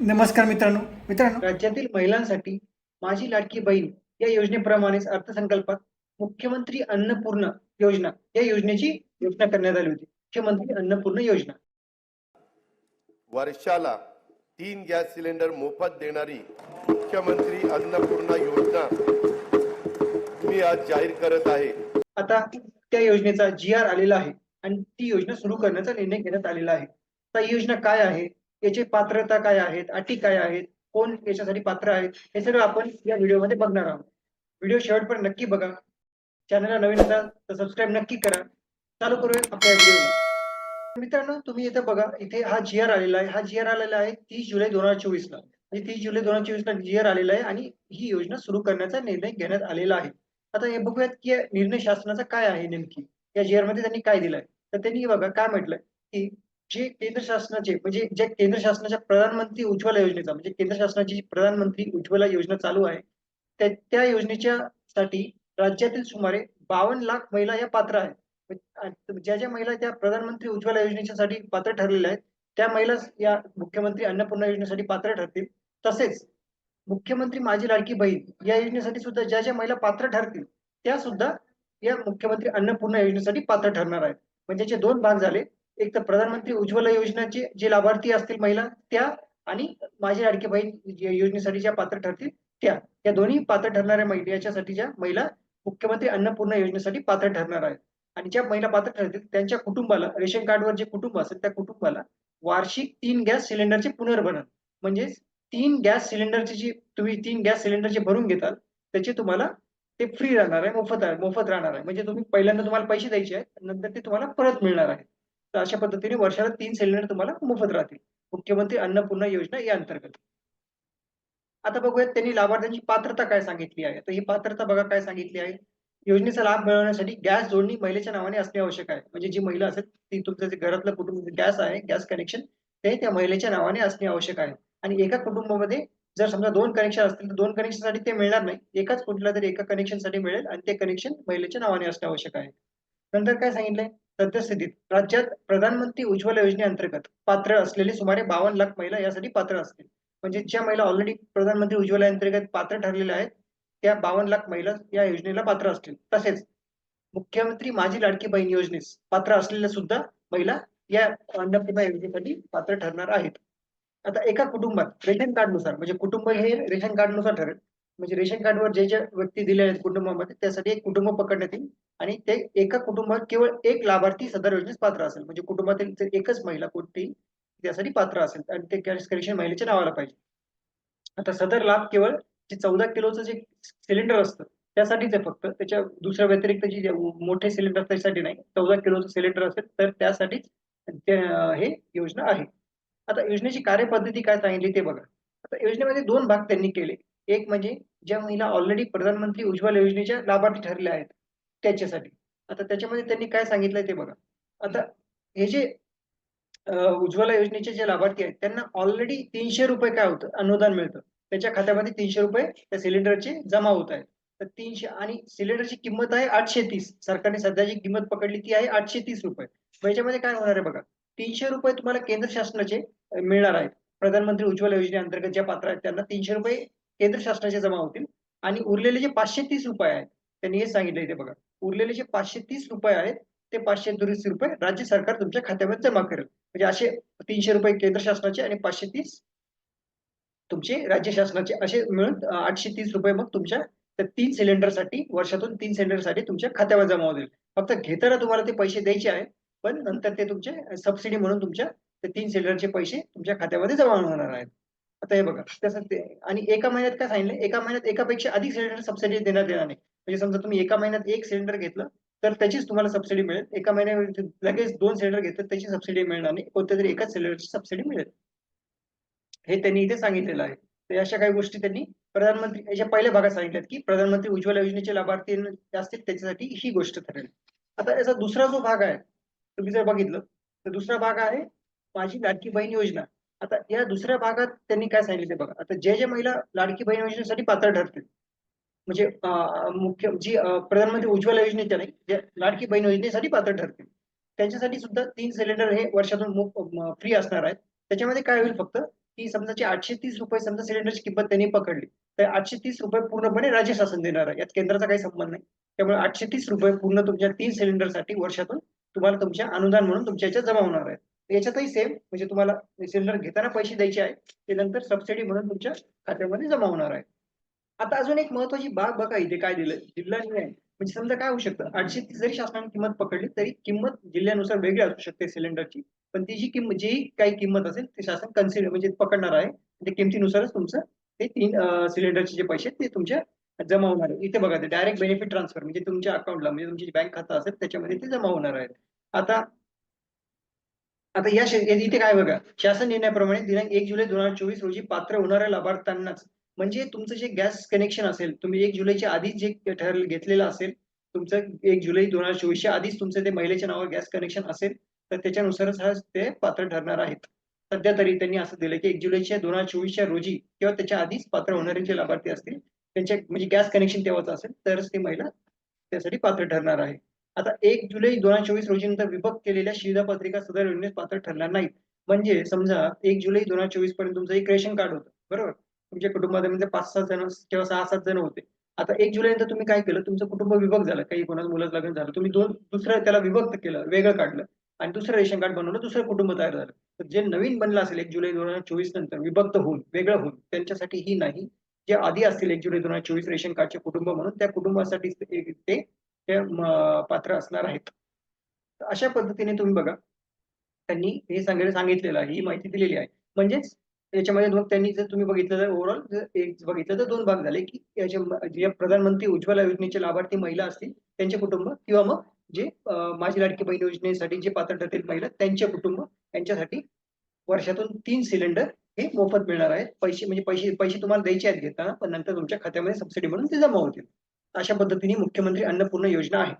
नमस्कार मित्रांनो. मित्रांनो. राज्यातील महिलांसाठी माझी लाडकी बहीण या योजनेप्रमाणेच अर्थसंकल्पात मुख्यमंत्री अन्नपूर्णा योजना या योजनेची योजना करण्यात आली होती. मुख्यमंत्री अन्नपूर्णा योजना. वर्षाला तीन गॅस सिलेंडर मोफत देणारी मुख्यमंत्री अन्नपूर्णा योजना मी आज जाहीर करत आहे. आता त्या योजनेचा जी आर आलेला आहे आणि ती योजना सुरू करण्याचा निर्णय घेण्यात आलेला आहे. आता ही योजना काय आहे? याची पात्रता काय आहेत अटी काय आहेत कोण याच्यासाठी पात्र आहेत हे सगळं आपण या व्हिडिओमध्ये बघणार आहोत. व्हिडिओ शेवटपर्यंत नक्की बघा. चॅनलला नवीन असाल तर सबस्क्राईब नक्की करा. चालू करूया आपल्या व्हिडिओला मित्रांनो तुम्ही इथे बघा इथे हा जी आर आलेला आहे. हा जी आर आलेला आहे तीस जुलै दोन हजार चोवीस ला. म्हणजे तीस जुलै दोन हजार चोवीस ला जी आर आलेला आहे आणि ही योजना सुरू करण्याचा निर्णय घेण्यात आलेला आहे. आता हे बघूयात की निर्णय शासनाचा काय आहे नेमकी? या जी आरमध्ये त्यांनी काय दिलंय? तर त्यांनी बघा काय म्हटलंय की जे केंद्र शासनाचे म्हणजे जे केंद्र शासनाच्या प्रधानमंत्री उज्ज्वला योजनेचा म्हणजे केंद्र शासनाची जी प्रधानमंत्री उज्ज्वला योजना चालू आहे त्या त्या योजनेच्या साठी राज्यातील सुमारे बावन्न लाख महिला या पात्र आहेत. म्हणजे ज्या ज्या महिला त्या प्रधानमंत्री उज्ज्वला योजनेच्यासाठी पात्र ठरलेल्या आहेत त्या महिला या मुख्यमंत्री अन्नपूर्णा योजनेसाठी पात्र ठरतील. तसेच मुख्यमंत्री माझी लाडकी बहीण या योजनेसाठी सुद्धा ज्या ज्या महिला पात्र ठरतील त्या सुद्धा या मुख्यमंत्री अन्नपूर्णा योजनेसाठी पात्र ठरणार आहेत. म्हणजे याचे दोन भाग झाले. एक तर प्रधानमंत्री उज्ज्वला योजनेचे जे लाभार्थी असतील महिला त्या आणि माझी लाडकी बहीण योजनेसाठी ज्या पात्र ठरतील त्या. या दोन्ही पात्र ठरणाऱ्या महिला याच्यासाठी ज्या महिला मुख्यमंत्री अन्नपूर्णा योजनेसाठी पात्र ठरणार आहेत. आणि ज्या महिला पात्र ठरतील त्यांच्या कुटुंबाला रेशन कार्डवर जे कुटुंब असेल त्या कुटुंबाला वार्षिक तीन गॅस सिलेंडरचे पुनर्भरण. म्हणजे तीन गॅस सिलेंडरचे जे तुम्ही तीन गॅस सिलेंडर जे भरून घेताल त्याचे तुम्हाला ते फ्री राहणार आहे मोफत मोफत राहणार आहे. म्हणजे तुम्ही पहिल्यांदा तुम्हाला पैसे द्यायचे आहेत नंतर ते तुम्हाला परत मिळणार आहे. तर अशा पद्धतीने वर्षाला तीन सिलेंडर तुम्हाला मोफत राहतील. मुख्यमंत्री अन्नपूर्णा योजना या अंतर्गत. आता बघूयात त्यांनी लाभार्थ्यांची पात्रता काय सांगितली आहे. तर ही पात्रता बघा काय सांगितली आहे. योजनेचा लाभ मिळवण्यासाठी गॅस जोडणी महिलेच्या नावाने असणे आवश्यक आहे. म्हणजे जी महिला असेल ती तुमचं जे घरातलं कुटुंब गॅस आहे गॅस कनेक्शन ते त्या महिलेच्या नावाने असणे आवश्यक आहे. आणि एका कुटुंबामध्ये जर समजा दोन कनेक्शन असतील तर दोन कनेक्शनसाठी ते मिळणार नाही. एकाच कुठल्या तरी एका कनेक्शनसाठी मिळेल आणि ते कनेक्शन महिलेच्या नावाने असणे आवश्यक आहे. नंतर काय सांगितलंय? सद्यस्थितीत राज्यात प्रधानमंत्री उज्ज्वला योजनेअंतर्गत पात्र असलेले सुमारे बावन्न लाख महिला यासाठी पात्र असतील. म्हणजे ज्या महिला ऑलरेडी प्रधानमंत्री उज्ज्वला अंतर्गत पात्र ठरलेल्या आहेत त्या बावन्न लाख महिला या योजनेला पात्र असतील. तसेच मुख्यमंत्री माझी लाडकी बहीण योजनेस पात्र असलेल्या सुद्धा महिला या अन्नपूर्णा योजनेसाठी पात्र ठरणार आहेत. आता एका कुटुंबात रेशन कार्डनुसार म्हणजे कुटुंब हे रेशन कार्डनुसार ठरेल. म्हणजे रेशन कार्डवर जे जे व्यक्ती दिले आहेत कुटुंबामध्ये त्यासाठी एक कुटुंब पकडण्यात येईल. आणि ते एका कुटुंबात केवळ एक लाभार्थी सदर योजनेस पात्र असेल. म्हणजे कुटुंबातील एकच महिला कोणती त्यासाठी पात्र असेल. आणि ते गॅस करेक्शन महिलेच्या नावाला पाहिजे. आता सदर लाभ केवळ जे चौदा किलोचं जे सिलेंडर असतं त्यासाठीच आहे फक्त. त्याच्या दुसऱ्या व्यतिरिक्त जी मोठे सिलेंडर त्यासाठी नाही. चौदा किलोचं सिलेंडर असेल तर त्यासाठीच हे योजना आहे. आता योजनेची कार्यपद्धती काय सांगितली ते बघा. आता योजनेमध्ये दोन भाग त्यांनी केले. एक म्हणजे ज्या महिला ऑलरेडी प्रधानमंत्री उज्ज्वला योजनेच्या लाभार्थी ठरल्या आहेत त्याच्यासाठी. आता त्याच्यामध्ये त्यांनी काय सांगितलंय ते बघा. आता हे जे उज्ज्वला योजनेचे जे लाभार्थी आहेत त्यांना ऑलरेडी तीनशे रुपये काय होतं? अनुदान मिळतं. त्याच्या खात्यामध्ये तीनशे रुपये त्या सिलेंडरचे जमा होत आहेत. तर तीनशे आणि सिलेंडरची किंमत आहे आठशे तीस. सरकारने सध्या जी किंमत पकडली ती आहे आठशे तीस रुपये. याच्यामध्ये काय होणार आहे बघा? तीनशे रुपये तुम्हाला केंद्र शासनाचे मिळणार आहेत. प्रधानमंत्री उज्ज्वला योजनेअंतर्गत ज्या पात्र आहेत त्यांना तीनशे रुपये केंद्र शासनाचे जमा होतील. आणि उरलेले जे पाचशे तीस रुपये आहेत त्यांनी हे सांगितलं इथे बघा. उरलेले जे पाचशे तीस रुपये आहेत ते पाचशे तीस रुपये राज्य सरकार तुमच्या खात्यामध्ये जमा करेल. म्हणजे असे तीनशे रुपये केंद्र शासनाचे आणि पाचशे तीस तुमचे राज्य शासनाचे असे मिळून आठशे तीस रुपये मग तुमच्या तर तीन सिलेंडरसाठी वर्षातून तीन सिलेंडरसाठी तुमच्या खात्यावर जमा होतील. फक्त घेताना तुम्हाला ते पैसे द्यायचे आहे पण नंतर ते तुमचे सबसिडी म्हणून तुमच्या ते तीन सिलेंडरचे पैसे तुमच्या खात्यामध्ये जमा होणार आहेत. आता हे बघा तसं ते आणि एका महिन्यात काय सांगितलं? एका महिन्यात एकापेक्षा अधिक सिलेंडर सबसिडी देण्यात येणार नाही. म्हणजे समजा तुम्ही एका महिन्यात एक सिलेंडर घेतलं तर त्याचीच तुम्हाला सबसिडी मिळेल. एका महिन्यात लगेच दोन सिलेंडर घेतलं त्याची सबसिडी मिळणार नाही. कोणत्या तरी एकाच सिलेंडरची सबसिडी मिळेल. हे त्यांनी इथे सांगितलेलं आहे. तर अशा काही गोष्टी त्यांनी प्रधानमंत्री याच्या पहिल्या भागात सांगितल्यात की प्रधानमंत्री उज्ज्वला योजनेचे लाभार्थी असतील त्याच्यासाठी ही गोष्ट ठरेल. आता याचा दुसरा जो भाग आहे तुम्ही जर बघितलं तर दुसरा भाग आहे माझी लाडकी बहीण योजना. आता या दुसऱ्या भागात त्यांनी काय सांगितलं ते बघा. आता जे जे महिला लाडकी बहीण योजनेसाठी पात्र ठरतील म्हणजे मुख्य जी प्रधानमंत्री उज्ज्वला योजनेच्या नाही जे लाडकी बहीण योजनेसाठी पात्र ठरतील. त्यांच्यासाठी सुद्धा तीन सिलेंडर हे वर्षातून फ्री असणार आहेत. त्याच्यामध्ये काय होईल फक्त की समजा जे आठशे तीस रुपये समजा सिलेंडरची किंमत त्यांनी पकडली तर आठशे तीस रुपये पूर्णपणे राज्य शासन देणार आहे. यात केंद्राचा काही संबंध नाही. त्यामुळे आठशे तीस रुपये पूर्ण तुमच्या तीन सिलेंडरसाठी वर्षातून तुम्हाला तुमच्या अनुदान म्हणून तुमच्या याच्यात जमा होणार आहे याच्यातही सेम म्हणजे तुम्हाला सिलेंडर घेताना पैसे द्यायचे आहे ते नंतर सबसिडी म्हणून तुमच्या खात्यामध्ये जमा होणार आहे. आता अजून एक महत्वाची बाब बघा इथे काय दिलं जिल्हा न्याय म्हणजे समजा काय होऊ शकतं आठशे तीस जरी शासनाने किंमत पकडली तरी किंमत जिल्ह्यानुसार वेगळी असू शकते सिलेंडरची. पण ती जी किंमत जी काही किंमत असेल ते शासन कन्सिडर म्हणजे पकडणार आहे. ते किमतीनुसारच तुमचं ते तीन सिलेंडरचे जे पैसे ते तुमच्या जमा होणार आहे इथे बघा ते डायरेक्ट बेनिफिट ट्रान्सफर म्हणजे तुमच्या अकाउंटला म्हणजे तुमची बँक खाता असेल त्याच्यामध्ये ते जमा होणार आहे आता आता या इथे काय बघा शासन निर्णयाप्रमाणे दिनांक एक जुलै दोन हजार चोवीस रोजी पात्र होणाऱ्या लाभार्थ्यांनाच म्हणजे तुमचं जे गॅस कनेक्शन असेल तुम्ही एक जुलैच्या आधीच जे ठरलं घेतलेलं असेल तुमचं एक जुलै दोन हजार चोवीसच्या आधीच तुमचं ते महिलेच्या नावावर गॅस कनेक्शन असेल तर त्याच्यानुसारच हा ते पात्र ठरणार आहेत. सध्या तरी त्यांनी असं दिलं की एक जुलैच्या दोन हजार चोवीसच्या रोजी किंवा त्याच्या आधीच पात्र होणारे जे लाभार्थी असतील त्यांच्या म्हणजे गॅस कनेक्शन तेव्हाच असेल तरच ती महिला त्यासाठी पात्र ठरणार आहे. आता एक जुलै दोन हजार चोवीस रोजी नंतर विभक्त केलेल्या शिधा पत्रिका सदर योजनेत पात्र ठरणार नाहीत. म्हणजे समजा एक जुलै दोन हजार चोवीसपर्यंत तुमचं एक रेशन कार्ड होतं बरोबर? तुमच्या कुटुंबामध्ये म्हणजे पाच सात जण किंवा सहा सात जण होते. आता एक जुलै नंतर तुम्ही काय केलं? तुमचं कुटुंब विभक्त झालं. काही कोणाचं मुलाचं लग्न झालं. तुम्ही दोन दुसरं त्याला विभक्त केलं वेगळं काढलं आणि दुसरं रेशन कार्ड बनवलं दुसरं कुटुंब तयार झालं. तर जे नवीन बनलं असेल एक जुलै दोन हजार चोवीस नंतर विभक्त होऊन वेगळं होऊन त्यांच्यासाठी ही नाही. जे आधी असतील एक जुलै दोन हजार चोवीस रेशन कार्डचे कुटुंब म्हणून त्या कुटुंबासाठी ते पात्र असणार आहेत. अशा पद्धतीने तुम्ही बघा. त्यांनी हे सांगायला सांगितलेलं आहे ही माहिती दिलेली आहे. म्हणजेच याच्यामध्ये मग त्यांनी जर तुम्ही बघितलं तर ओव्हरऑल एक बघितलं तर दोन भाग झाले की याच्या प्रधानमंत्री उज्ज्वला योजनेचे लाभार्थी महिला असतील त्यांचे कुटुंब किंवा मग जे माझी लाडकी बहीण योजनेसाठी जे पात्र ठरतील महिला त्यांचे कुटुंब यांच्यासाठी वर्षातून तीन सिलेंडर हे मोफत मिळणार आहेत. पैसे म्हणजे पैसे पैसे तुम्हाला द्यायचे आहेत घेताना पण नंतर तुमच्या खात्यामध्ये सबसिडी म्हणून ते जमा होतील. अशा पद्धतीने मुख्यमंत्री अन्नपूर्ण योजना आहे.